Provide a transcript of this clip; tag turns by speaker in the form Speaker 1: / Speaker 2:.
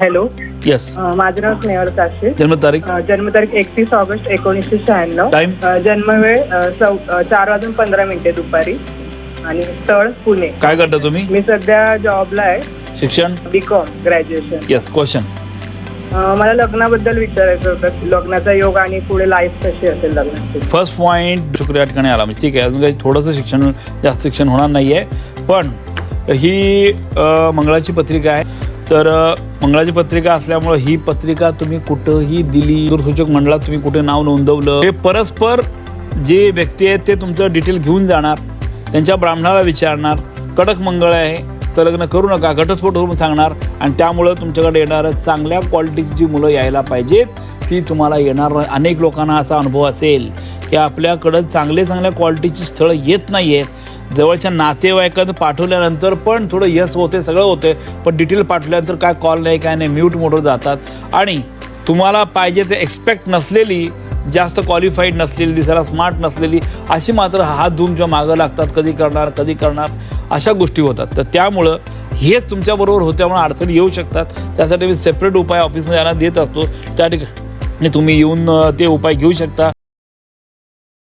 Speaker 1: Hello.
Speaker 2: Yes
Speaker 1: माझं नाव स्नेहल काशे
Speaker 2: जन्मतारीख?
Speaker 1: जन्मतारीख एकतीस ऑगस्ट एकोणीसशे शहाण्णव.
Speaker 2: टाइम
Speaker 1: जन्मवेळ चौ अ, चार वाजून पंधरा मिनिटे दुपारी. आणि स्थळ पुणे.
Speaker 2: काय करता तुम्ही?
Speaker 1: मी सध्या जॉबला आहे.
Speaker 2: शिक्षण?
Speaker 1: B com graduation
Speaker 2: yes question
Speaker 1: मला लग्नाबद्दल विचारायचं होतं. लग्नाचा योग आणि पुढे लाईफ कशी असेल लग्नाची?
Speaker 2: फर्स्ट पॉईंट शुक्र या ठिकाणी आला. म्हणजे ठीक आहे अजून काही थोडंसं शिक्षण जास्त शिक्षण होणार नाही आहे पण ही अ, मंगळाची पत्रिका आहे. तर मंगळाची पत्रिका असल्यामुळं ही पत्रिका तुम्ही कुठंही दिली दूरसूचक मंडळात तुम्ही कुठे नाव नोंदवलं हे परस्पर जे व्यक्ती आहेत ते तुमचं डिटेल घेऊन जाणार त्यांच्या ब्राह्मणाला विचारणार कडक मंगळ आहे तर लग्न करू नका घटस्फोट करून सांगणार आणि त्यामुळं तुमच्याकडे येणारं चांगल्या क्वालिटीची मुलं यायला पाहिजेत ती तुम्हाला येणार अनेक लोकांना असा अनुभव असेल की आपल्याकडं चांगले चांगल्या क्वालिटीची स्थळं येत नाही आहेत जवळच्या नातेवाईकांना पाठवल्यानंतर पण थोडं यस होते सगळं होते पण डिटेल पाठवल्यानंतर काय कॉल नाही काय नाही म्यूट मोडवर जातात. आणि तुम्हाला पाहिजे ते एक्सपेक्ट नसलेली जास्त क्वालिफाईड नसलेली दिसायला स्मार्ट नसलेली अशी मात्र हात धुवून किंवा मागं लागतात कधी करणार कधी करणार अशा गोष्टी होतात. तर त्यामुळं हेच तुमच्याबरोबर होत्यामुळे अडचणी येऊ शकतात. त्यासाठी मी सेपरेट उपाय ऑफिसमध्ये यांना देत असतो. त्या ठिकाणी तुम्ही येऊन ते उपाय घेऊ शकता.